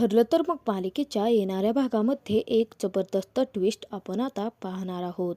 ठरलं तर मग मालिकेच्या येणाऱ्या भागामध्ये एक जबरदस्त ट्विस्ट आपण आता पाहणार आहोत.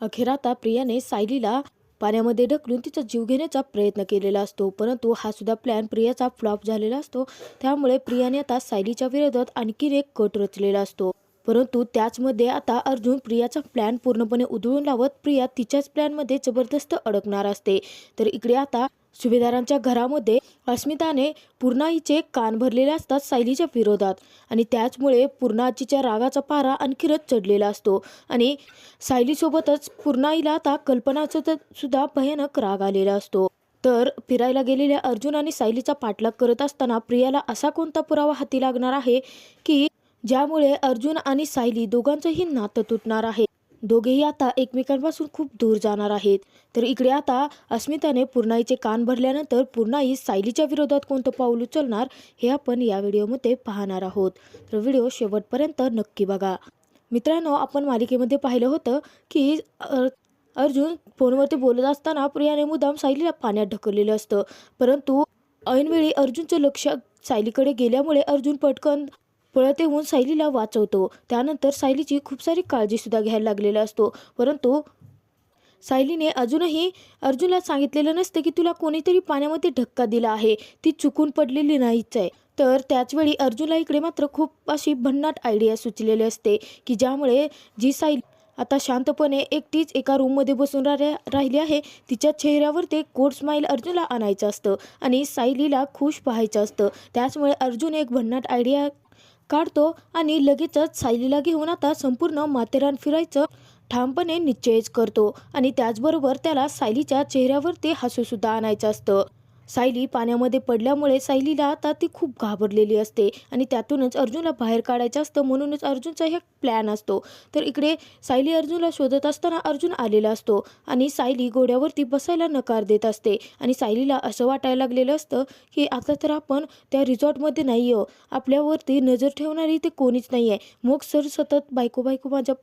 अखेर आता प्रियाने सायलीला पाण्यामध्ये ढकलून तिचा जीव घेण्याचा प्रयत्न केलेला असतो परंतु हा सुद्धा प्लॅन प्रियाचा फ्लॉप झालेला असतो. त्यामुळे प्रियाने आता सायलीच्या विरोधात आणखीन एक कट रचलेला असतो. परंतु त्याचमध्ये आता अर्जुन प्रियाचा प्लॅन पूर्णपणे उधळून लावत प्रिया तिच्याच प्लॅनमध्ये जबरदस्त अडकणार असते. तर इकडे आता सुभेदारांच्या घरामध्ये अस्मिताने पूर्णाईचे कान भरलेले असतात सायलीच्या विरोधात आणि त्याचमुळे पूर्णाजीच्या रागाचा पारा आणखीनच चढलेला असतो आणि सायलीसोबतच पूर्णाईला आता कल्पनाचा तर सुद्धा भयानक राग आलेला असतो. तर फिरायला गेलेल्या अर्जुन आणि सायलीचा पाठलाग करत असताना प्रियाला असा कोणता पुरावा हाती लागणार आहे की ज्यामुळे अर्जुन आणि सायली दोघांचंही नातं तुटणार आहे. दोघेही आता एकमेकांपासून खूप दूर जाणार आहेत. तर इकडे आता अस्मिताने पूर्णाईचे कान भरल्यानंतर पूर्णाई सायलीच्या विरोधात कोणतं पाऊल उचलणार हे आपण या व्हिडिओमध्ये पाहणार आहोत. तर व्हिडिओ शेवटपर्यंत नक्की बघा. मित्रांनो आपण मालिकेमध्ये पाहिलं होतं की अर्जुन फोनवरती बोलत असताना प्रियाने मुद्दाम सायलीला पाण्यात ढकललेलं असतं. परंतु ऐनवेळी अर्जुनचं लक्ष सायलीकडे गेल्यामुळे अर्जुन पटकन पळत येऊन सायलीला वाचवतो. त्यानंतर सायलीची खूप सारी काळजीसुद्धा घ्यायला लागलेला असतो. परंतु सायलीने अजूनही अर्जुनला सांगितलेलं नसतं की तुला कोणीतरी पाण्यामध्ये धक्का दिला आहे. ती चुकून पडलेली नाहीच आहे. तर त्याचवेळी अर्जुनला इकडे मात्र खूप अशी भन्नाट आयडिया सुचलेली असते की ज्यामुळे जी सायली आता शांतपणे एकटीच एका रूममध्ये बसून रा राहिली आहे तिच्या चेहऱ्यावर ते कोड स्माईल अर्जुनला आणायचं असतं आणि सायलीला खुश पाहायचं असतं. त्याचमुळे अर्जुन एक भन्नाट आयडिया काढतो आणि लगेचच सायलीला घेऊन आता संपूर्ण माथेरान फिरायचं ठामपणे निश्चयच करतो. आणि त्याचबरोबर त्याला सायलीच्या चेहऱ्यावर ते हसूसुद्धा आणायचं असतं. सायली पाण्यामध्ये पडल्यामुळे सायलीला आता ती खूप घाबरलेली असते आणि त्यातूनच अर्जुनला बाहेर काढायचं असतं. म्हणूनच अर्जुनचा हे प्लॅन असतो. तर इकडे सायली अर्जुनला शोधत असताना अर्जुन आलेला असतो आणि सायली घोड्यावरती बसायला नकार देत असते. आणि सायलीला असं वाटायला लागलेलं असतं की आता तर आपण त्या रिसॉर्टमध्ये नाही आहो आपल्यावरती नजर ठेवणारी ते कोणीच नाही आहे मग सर सतत बायको बायको माझ्या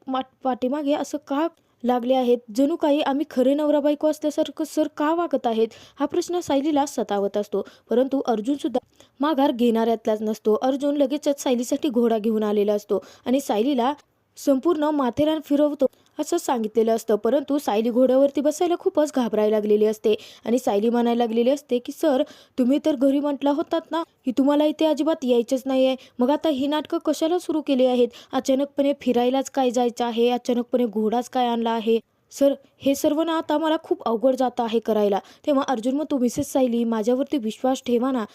पाठीमागे असं का लागले आहेत. जणू काही आम्ही खरे नवरा बायको असल्यासारखं सर का वागत आहेत? हा प्रश्न सायलीला सतावत असतो. परंतु अर्जुन सुद्धा माघार घेणाऱ्यातलाच नसतो. अर्जुन लगेचच सायलीसाठी घोडा घेऊन आलेला असतो आणि सायलीला संपूर्ण माथेरान फिरवतो असं सांगितलेलं असतं. परंतु सायली घोड्यावरती बसायला खूपच घाबरायला लागलेली असते. आणि सायली म्हणायला लागलेली असते की सर तुम्ही तर घरी म्हटला होतात ना की तुम्हाला इथे अजिबात यायचंच नाही आहे मग आता ही नाटकं कशाला सुरू केली आहेत? अचानकपणे फिरायलाच काय जायचं आहे? अचानकपणे घोडाच काय आणला आहे? सर हे सर्व ना आता मला खूप अवघड जातं आहे करायला. तेव्हा अर्जुन मग तू मिसेस सायली माझ्यावरती विश्वास ठेवा ना.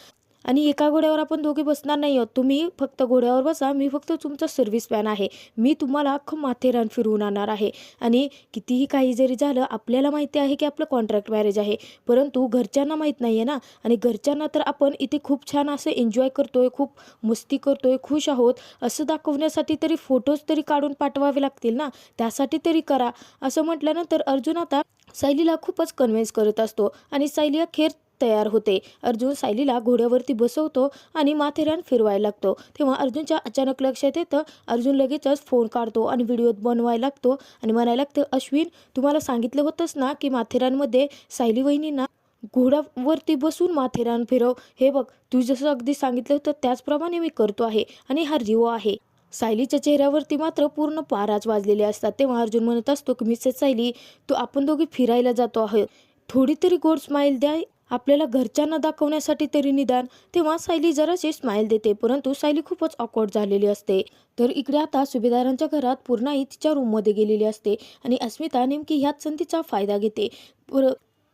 आणि एका घोड्यावर आपण दोघे बसणार नाही आहोत. तुम्ही फक्त घोड्यावर बसा. मी फक्त तुमचा सर्व्हिस मॅन आहे. मी तुम्हाला अख्खं माथेरान फिरवून आणणार आहे. आणि कितीही काही जरी झालं आपल्याला माहिती आहे की आपलं कॉन्ट्रॅक्ट मॅरेज आहे. परंतु घरच्यांना माहीत नाही आहे ना. आणि घरच्यांना तर आपण इथे खूप छान असं एन्जॉय करतोय खूप मस्ती करतोय खुश आहोत. असं दाखवण्यासाठी तरी फोटोज तरी काढून पाठवावे लागतील ना. त्यासाठी तरी करा. असं म्हटल्यानंतर अर्जुन आता सायलीला खूपच कन्व्हिन्स करत असतो. आणि सायली अखेर तयार होते. अर्जुन सायलीला घोड्यावरती बसवतो आणि माथेरान फिरवायला लागतो. तेव्हा अर्जुनच्या अचानक लक्षात येतं अर्जुन लगेचच फोन काढतो आणि व्हिडिओ बनवायला लागतो आणि म्हणायला लागतं अश्विन तुम्हाला सांगितलं होतंच ना की माथेरानमध्ये सायली वहिनींना घोड्यावरती बसून माथेरान फिरव. हे बघ तू जसं अगदी सांगितलं होतं त्याचप्रमाणे मी करतो आहे आणि हा रिओ आहे. सायलीच्या चेहऱ्यावरती मात्र पूर्ण पाराच वाजलेले असतात. तेव्हा अर्जुन म्हणत असतो की मिसेस सायली तू आपण दोघी फिरायला जातो आहोत. थोडी तरी गोड स्माईल द्या आपल्याला घरच्यांना दाखवण्यासाठी तरी निदान तेव्हा सायली जराशी स्माईल देते परंतु सायली खूपच ऑकवर्ड झालेली असते. तर इकडे आता सुभेदारांच्या घरात पूर्णाई तिच्या रूममध्ये गेलेली असते आणि अस्मिता नेमकी ह्याच संधीचा फायदा घेते.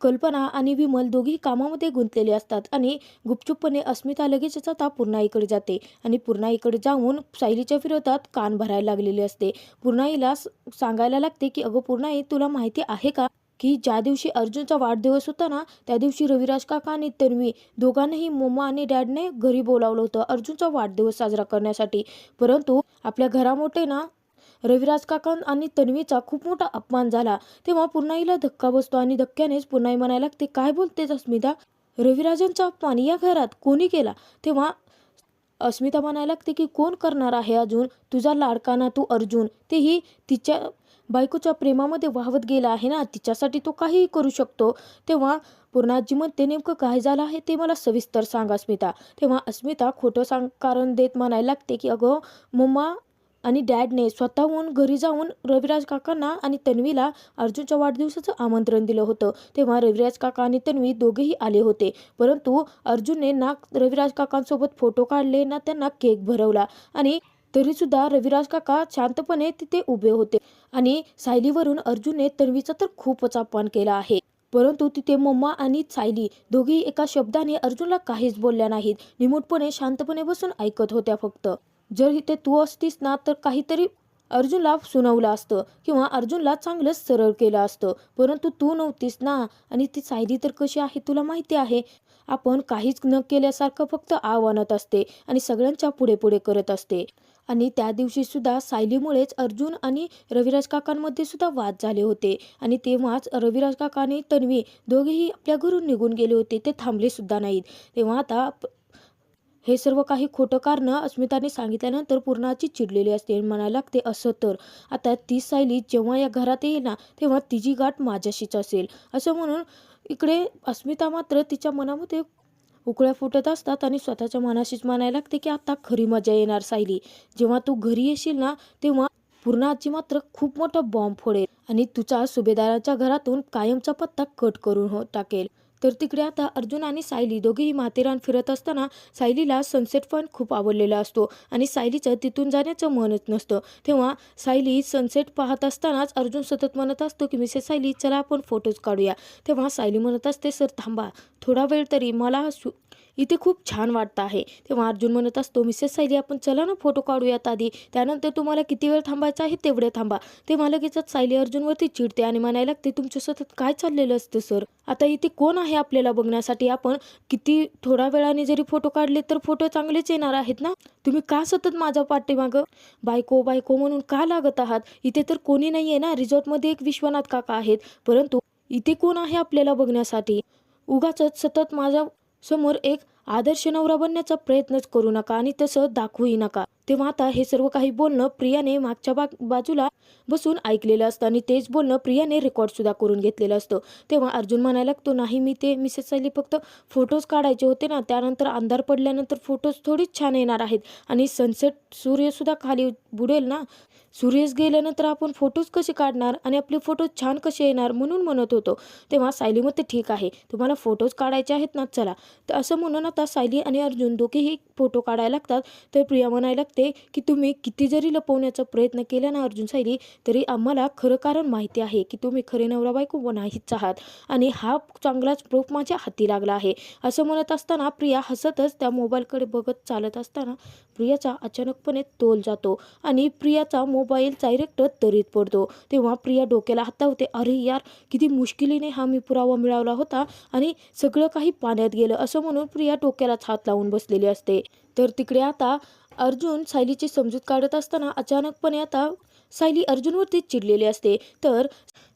कल्पना आणि विमल दोघी कामामध्ये गुंतलेले असतात आणि गुपचूपपणे अस्मिता लगेचच आता पूर्णाईकडे जाते आणि पूर्णाईकडे जाऊन सायलीच्या विरोधात कान भरायला लागलेली असते. पूर्णाईला स- सांगायला लागते की अगं पूर्णाई तुला माहिती आहे का? की ज्या दिवशी अर्जुनचा वाढदिवस होता ना त्या दिवशी रविराज काका आणि तन्वी दोघांनाही मम्मा आणि डॅडने घरी बोलावलं होतं अर्जुनचा वाढदिवस साजरा करण्यासाठी. परंतु आपल्या घरामोठे ना रविराज काका आणि तन्वीचा खूप मोठा अपमान झाला. तेव्हा पुन्हाईला धक्का बसतो आणि धक्क्यानेच पुन्हाई म्हणायला लागते काय बोलते अस्मिता? रविराजांचा अपमान या घरात कोणी केला? तेव्हा अस्मिता म्हणायला लागते की कोण करणार आहे अजून? तुझा लाडका ना तू अर्जुन. तेही तिच्या बायकोच्या प्रेमामध्ये वाहवत गेला आहे ना तिच्यासाठी तो काहीही करू शकतो. तेव्हा पूर्णाजी म्हणते नेमकं काय झालं आहे ते मला सविस्तर सांग अस्मिता. तेव्हा अस्मिता खोटं सांग कारण देत म्हणायला लागते की अगं मम्मा आणि डॅडने स्वतःहून घरी जाऊन रविराज काकांना आणि तन्वीला अर्जुनच्या वाढदिवसाचं आमंत्रण दिलं होतं. तेव्हा रविराज काका आणि तन्वी दोघेही आले होते. परंतु अर्जुनने ना रविराज काकांसोबत फोटो काढले ना त्यांना केक भरवला. आणि तरीसुद्धा रविराज काका शांतपणे तिथे उभे होते. आणि सायलीवरून अर्जुनने तन्वीचा तर खूपच अपमान केला आहे. परंतु तिथे मम्मा आणि सायली दोघी एका शब्दाने अर्जुनला काहीच बोलल्या नाहीत. निमूटपणे शांतपणे बसून ऐकत होत्या फक्त. जर इथे तू असतीस ना तर काहीतरी अर्जुनला सुनावलं असतं किंवा अर्जुनला चांगलंच सरळ केलं असतं. परंतु तू नव्हतीस ना आणि ती सायली तर कशी आहे तुला माहिती आहे? आपण काहीच न केल्यासारखं फक्त आव्हानात असते आणि सगळ्यांच्या पुढे पुढे करत असते. आणि त्या दिवशीसुद्धा सायलीमुळेच अर्जुन आणि रविराज काकांमध्ये सुद्धा वाद झाले होते. आणि तेव्हाच रविराज काका आणि तन्वी दोघेही आपल्या घरून निघून गेले होते. ते थांबले सुद्धा नाहीत. तेव्हा आता हे सर्व काही खोटं कारण अस्मिताने सांगितल्यानंतर पूर्णाची चिडलेली असते म्हणायला लागते असं तर. आता ती सायली जेव्हा या घरात येईल ना तेव्हा तिची गाठ माझ्याशीच असेल. असं म्हणून इकडे अस्मिता मात्र तिच्या मनामध्ये उकळ्या फुटत असतात आणि स्वतःच्या मनाशीच म्हणायला लागते की आता खरी मजा येणार सायली. जेव्हा तू घरी येशील ना तेव्हा पूर्ण आजी मात्र खूप मोठा बॉम्ब फोडेल आणि तुझा सुभेदाराच्या घरातून कायमचा पत्ता कट करून हो टाकेल. तर तिकडे आता अर्जुन आणि सायली दोघेही माथेरान फिरत असताना सायलीला सनसेट पॉईंट खूप आवडलेला असतो. आणि सायलीचं तिथून जाण्याचं मनच नसतं. तेव्हा सायली सनसेट पाहत असतानाच अर्जुन सतत म्हणत असतो की मिसेस सायली चला आपण फोटोज काढूया. तेव्हा सायली म्हणत असते सर थांबा. थोडा वेळ तरी मला सु इथे खूप छान वाटतं आहे. तेव्हा अर्जुन म्हणत असतो मिसेस सायली आपण चला ना फोटो काढूयात आधी. त्यानंतर तुम्हाला किती वेळ थांबायचं आहे तेवढे थांबा. तेव्हा लगेचच सायली अर्जुनवरती चिडते आणि म्हणायला लागते तुमचं सतत काय चाललेलं असतं सर? आता इथे कोण आहे आपल्याला बघण्यासाठी? आपण किती थोड्या वेळाने जरी फोटो काढले तर फोटो चांगलेच येणार आहेत ना? तुम्ही का सतत माझ्या पाठीमागं? बायको बायको म्हणून का लागत आहात? इथे तर कोणी नाही आहे ना? रिसॉर्टमध्ये एक विश्वनाथ काका आहेत. परंतु इथे कोण आहे आपल्याला बघण्यासाठी? उगाच सतत माझ्या समोर एक आदर्श नवरा बनण्याचा प्रयत्नच करू नका आणि तसं दाखवूही नका. तेव्हा आता हे सर्व काही बोलणं प्रियाने मागच्या बा बाजूला बसून ऐकलेलं असतं आणि तेच बोलणं प्रियाने रेकॉर्ड सुद्धा करून घेतलेलं असतं. तेव्हा अर्जुन म्हणायला लागतो नाही मी ते मिसेस सायली फक्त फोटोज काढायचे होते ना त्यानंतर अंधार पडल्यानंतर फोटोज थोडीच छान येणार आहेत आणि सनसेट सूर्यसुद्धा खाली बुडेल ना? सूर्यस गेल्यानंतर आपण फोटोज कसे काढणार आणि आपले फोटो छान कसे येणार म्हणून म्हणत होतो. तेव्हा सायली म्हणते ठीक आहे तुम्हाला फोटोज काढायचे आहेत ना चला. तर असं म्हणून आता सायली आणि अर्जुन दोघेही फोटो काढायला लागतात. तर प्रिया म्हणायला लागते की तुम्ही किती जरी लपवण्याचा प्रयत्न केला ना अर्जुन सायली तरी आम्हाला खरं कारण माहिती आहे की तुम्ही खरे नवरा बायको नाहीच आहात. आणि हा चांगलाच प्रूफ माझ्या हाती लागला आहे. असं म्हणत असताना प्रिया हसतच त्या मोबाईलकडे बघत चालत असताना प्रियाचा अचानकपणे तोल जातो आणि प्रियाचा मोबाईल डायरेक्ट तरीत पडतो. तेव्हा प्रिया डोक्याला हातावते अरे यार किती मुश्किलीने हा मी पुरावा मिळवला होता आणि सगळं काही पाण्यात गेलं. असं म्हणून प्रिया डोक्यालाच हात लावून बसलेली असते. तर तिकडे आता अर्जुन सायलीची समजूत काढत असताना अचानकपणे आता सायली अर्जुनवरती चिडलेली असते. तर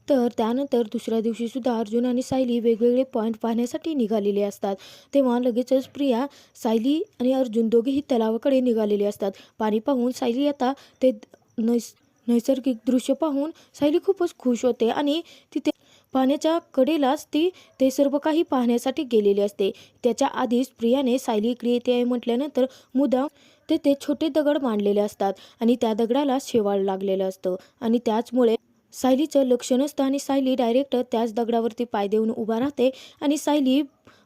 तर त्यानंतर दुसऱ्या दिवशी सुद्धा अर्जुन आणि सायली वेगवेगळे पॉईंट पाहण्यासाठी निघालेले असतात. तेव्हा लगेचच प्रिया सायली आणि अर्जुन दोघेही तलावाकडे निघालेले असतात. पाणी पाहून सायली आता ते नैस नैसर्गिक दृश्य पाहून सायली खूपच खुश होते आणि तिथे पाण्याच्या कडेलाच ती ते सर्व काही पाहण्यासाठी गेलेली असते. त्याच्या आधीच प्रियाने सायली इकडे येते आहे म्हटल्यानंतर मुदा तेथे छोटे दगड मांडलेले असतात आणि त्या दगडाला शेवाळ लागलेलं असतं. आणि त्याचमुळे सायलीचं लक्ष नसतं आणि सायली डायरेक्ट त्याच दगडावरती पाय देऊन उभा राहते आणि सायली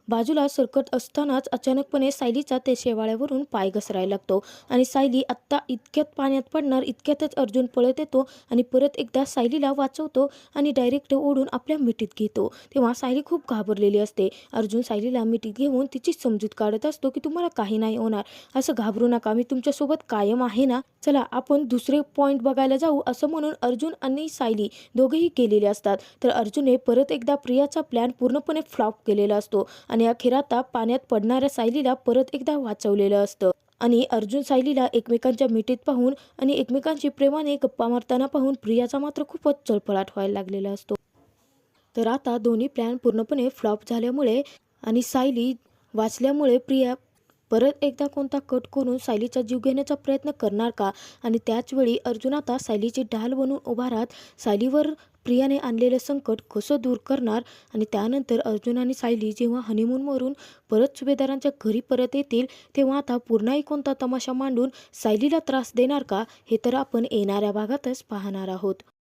बाजूला सरकत असतानाच अचानकपणे सायलीचा ते शेवाळ्यावरून पाय घसरायला लागतो. आणि सायली आत्ता इतक्यात पाण्यात पडणार इतक्यातच अर्जुन पळत येतो आणि परत एकदा सायलीला वाचवतो आणि डायरेक्ट ओढून आपल्या मिठीत घेतो. तेव्हा सायली खूप घाबरलेली असते. अर्जुन सायलीला मिठीत घेऊन तिची समजूत काढत असतो की तुम्हाला काही नाही होणार. असं घाबरू नका मी तुमच्यासोबत कायम आहे ना? चला आपण दुसरे पॉईंट बघायला जाऊ असं म्हणून अर्जुन आणि सायली दोघेही गेलेले असतात. तर अर्जुनने परत एकदा प्रियाचा प्लॅन पूर्णपणे फ्लॉप केलेला असतो आणि आणि अखेर आता पाण्यात पडणाऱ्या सायलीला परत एकदा वाचवलेलं असतं. आणि अर्जुन सायलीला एकमेकांच्या मिठीत पाहून आणि एकमेकांशी प्रेमाने गप्पा मारताना पाहून प्रियाचा मात्र खूपच चळपळाट व्हायला लागलेला असतो. तर आता दोन्ही प्लॅन पूर्णपणे फ्लॉप झाल्यामुळे आणि सायली वाचल्यामुळे प्रिया परत एकदा कोणता कट करून सायलीचा जीव घेण्याचा प्रयत्न करणार का? आणि त्याचवेळी अर्जुन आता सायलीची ढाल बनून उभा राहत सायलीवर प्रियाने आणलेलं संकट कसं दूर करणार आणि त्यानंतर अर्जुन आणि सायली जेव्हा हनीमूनवरून परत सुभेदारांच्या घरी परत येतील तेव्हा आता पुन्हाही कोणता तमाशा मांडून सायलीला त्रास देणार का हे तर आपण येणाऱ्या भागातच पाहणार आहोत.